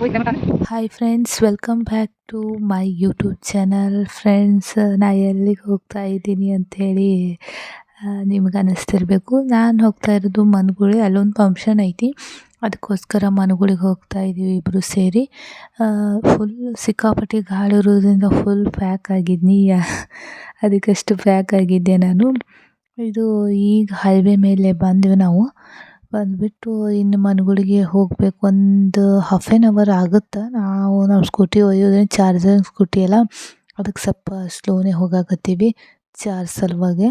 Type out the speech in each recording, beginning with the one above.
Hi friends welcome back to my YouTube channel friends ನಾ ಎಲ್ಲಿಗೆ ಹೋಗ್ತಾ ಇದ್ದೀನಿ ಅಂಥೇಳಿ ನಿಮ್ಗೆ ಅನ್ನಿಸ್ತಿರ್ಬೇಕು ನಾನು ಹೋಗ್ತಾ ಇರೋದು ಮನ್ಗುಳಿ, ಅಲ್ಲೊಂದು ಫಂಕ್ಷನ್ ಐತಿ. ಅದಕ್ಕೋಸ್ಕರ ಮನ್ಗುಳಿಗೆ ಹೋಗ್ತಾ ಇದ್ದೀವಿ ಇಬ್ಬರು ಸೇರಿ. ಫುಲ್ ಸಿಕ್ಕಾಪಟ್ಟೆ ಗಾಳಿ ಇರೋದ್ರಿಂದ ಫುಲ್ ಪ್ಯಾಕ್ ಆಗಿದ್ನಿ. ಅದಕ್ಕಷ್ಟು ಪ್ಯಾಕ್ ಆಗಿದ್ದೆ ನಾನು. ಇದು ಈಗ ಹೈವೇ ಮೇಲೆ ಬಂದ್ವಿ ನಾವು. ಬಂದುಬಿಟ್ಟು ಇನ್ನು ಮನೆಗಳಿಗೆ ಹೋಗಬೇಕು ಒಂದು ಹಾಫ್ ಆ್ಯನ್ ಅವರ್ ಆಗುತ್ತೆ. ನಾವು ನಾವು ಸ್ಕೂಟಿ ಒಯ್ಯೋದ್ರಿಂದ ಚಾರ್ಜರ್ ಸ್ಕೂಟಿ ಎಲ್ಲ ಅದಕ್ಕೆ ಸ್ವಲ್ಪ ಸ್ಲೋನೇ ಹೋಗಾಕತ್ತೀವಿ ಚಾರ್ಜ್ ಸಲುವಾಗೆ.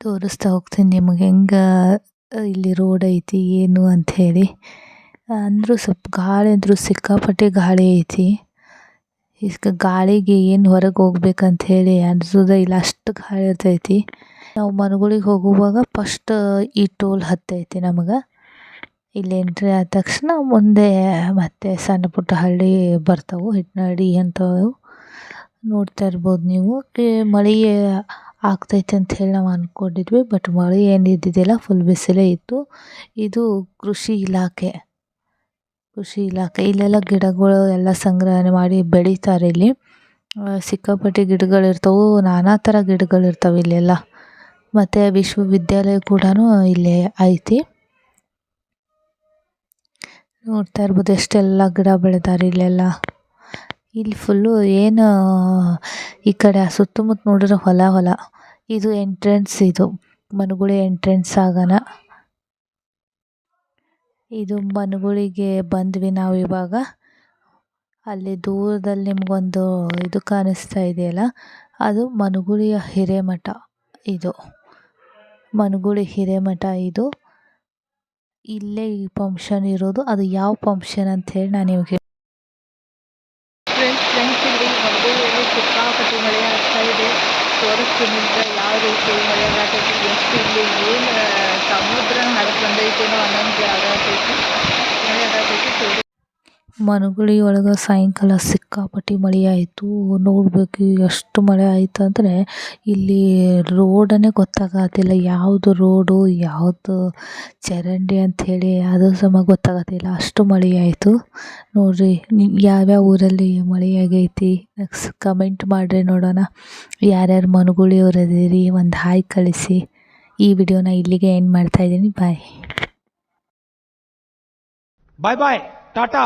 ತೋರಿಸ್ತಾ ಹೋಗ್ತೀನಿ ನಿಮಗೆ ಹೆಂಗೆ, ಇಲ್ಲಿ ರೋಡ್ ಐತಿ, ಏನು ಅಂಥೇಳಿ ಅಂದರೂ ಸ್ವಲ್ಪ ಗಾಳಿ ಅಂದರೂ ಸಿಕ್ಕಾಪಟ್ಟೆ ಗಾಳಿ ಐತಿ. ಈಗ ಗಾಳಿಗೆ ಏನು ಹೊರಗೆ ಹೋಗ್ಬೇಕಂತ ಹೇಳಿ ಅನ್ಸೋದೇ ಇಲ್ಲ, ಅಷ್ಟು ಗಾಳಿ ಇರ್ತೈತಿ. ನಾವು ಮನೆಗಳಿಗೆ ಹೋಗುವಾಗ ಫಸ್ಟ್ ಈ ಟೋಲ್ ಹತ್ತೈತಿ ನಮಗೆ. ಇಲ್ಲಿ ಎಂಟ್ರಿ ಆದ ತಕ್ಷಣ ಮುಂದೆ ಮತ್ತೆ ಸಣ್ಣ ಪುಟ್ಟ ಹಳ್ಳಿ ಬರ್ತವೆ ಹಿಟ್ನಳ್ಳಿ ಅಂಥವು ನೋಡ್ತಾ ಇರ್ಬೋದು ನೀವು. ಮಳೆ ಆಗ್ತೈತೆ ಅಂತ ಹೇಳಿ ನಾವು ಅಂದ್ಕೊಂಡಿದ್ವಿ ಬಟ್ ಮಳೆ ಏನು ಇದ್ದಿದ್ದಿಲ್ಲ ಫುಲ್ ಬಿಸಿಲೇ ಇತ್ತು. ಇದು ಕೃಷಿ ಇಲಾಖೆ. ಕೃಷಿ ಇಲಾಖೆ. ಇಲ್ಲೆಲ್ಲ ಗಿಡಗಳು ಎಲ್ಲ ಸಂಗ್ರಹಣೆ ಮಾಡಿ ಬೆಳೀತಾರೆ ಇಲ್ಲಿ. ಸಿಕ್ಕಾಪಟ್ಟೆ ಗಿಡಗಳಿರ್ತವೆ, ನಾನಾ ಥರ ಗಿಡಗಳಿರ್ತವೆ ಇಲ್ಲೆಲ್ಲ. ಮತ್ತು ವಿಶ್ವವಿದ್ಯಾಲಯ ಕೂಡ ಇಲ್ಲೇ ಐತಿ. ನೋಡ್ತಾ ಇರ್ಬೋದು ಎಷ್ಟೆಲ್ಲ ಗಿಡ ಬೆಳೆದಾರೆ ಇಲ್ಲೆಲ್ಲ. ಇಲ್ಲಿ ಫುಲ್ಲು ಏನು, ಈ ಕಡೆ ಸುತ್ತಮುತ್ತ ನೋಡಿದ್ರೆ ಹೊಲ ಹೊಲ. ಇದು ಎಂಟ್ರೆನ್ಸ್ ಇದು. ಮನುಗುಳಿ ಎಂಟ್ರೆನ್ಸ್ ಆಗನ. ಇದು ಮನುಗುಳಿಗೆ ಬಂದ್ವಿ ನಾವು ಇವಾಗ. ಅಲ್ಲಿ ದೂರದಲ್ಲಿ ನಿಮಗೊಂದು ಇದು ಕಾಣಿಸ್ತಾ ಇದೆಯಲ್ಲ? ಅದು ಮನುಗುಳಿಯ ಹಿರೇಮಠ ಇದು. ಮನುಗುಳಿ ಹಿರೇಮಠ ಇದು. ಇಲ್ಲೇ ಈ ಫಂಕ್ಷನ್ ಇರೋದು. ಅದು ಯಾವ ಫಂಕ್ಷನ್ ಅಂತ ಹೇಳಿ ನಾನು ನಿಮಗೆ ಮಳೆ ಆಗ್ತಾ ಇದೆ. ತೋರಿಸ್ತೀನಿ ಯಾವ ರೀತಿ ಮಳೆ ಆಗತೈತಿ ಎಷ್ಟು ಇಲ್ಲಿ ಏನು, ಸಮುದ್ರ ಹರಿದು ಬಂದೈತೇನೋ ಅನ್ನೋಂಗೆ ಆಗತ್ತೆ ಮಳೆ ಆಗತೈತಿ ತೋರಿ ಮನುಗುಳಿ ಒಳಗೆ ಸಾಯಂಕಾಲ ಸಿಕ್ಕಾಪಟ್ಟೆ ಮಳೆ ಆಯಿತು ನೋಡಬೇಕು ಎಷ್ಟು ಮಳೆ ಆಯಿತು ಅಂದರೆ ಇಲ್ಲಿ ರೋಡನ್ನೇ ಗೊತ್ತಾಗತ್ತಿಲ್ಲ ಯಾವುದು ರೋಡು, ಯಾವುದು ಚರಂಡಿ ಅಂಥೇಳಿ ಅದು ಸಮ ಗೊತ್ತಾಗತ್ತಿಲ್ಲ ಅಷ್ಟು ಮಳೆ ಆಯಿತು ನೋಡಿರಿ ಯಾವ್ಯಾವ ಊರಲ್ಲಿ ಮಳೆ ಆಗೈತಿ? ಕಮೆಂಟ್ ಮಾಡಿರಿ ನೋಡೋಣ. ಯಾರ್ಯಾರು ಮನುಗುಳಿಯವ್ರು ಇದೀರಿ? ಒಂದು ಹಾಯ್ ಕಳಿಸಿ. ಈ ವಿಡಿಯೋನ ಇಲ್ಲಿಗೆ ಎಂಡ್ ಮಾಡ್ತಾಯಿದ್ದೀನಿ ಬಾಯ್ ಬಾಯ್ ಬಾಯ್ ಟಾಟಾ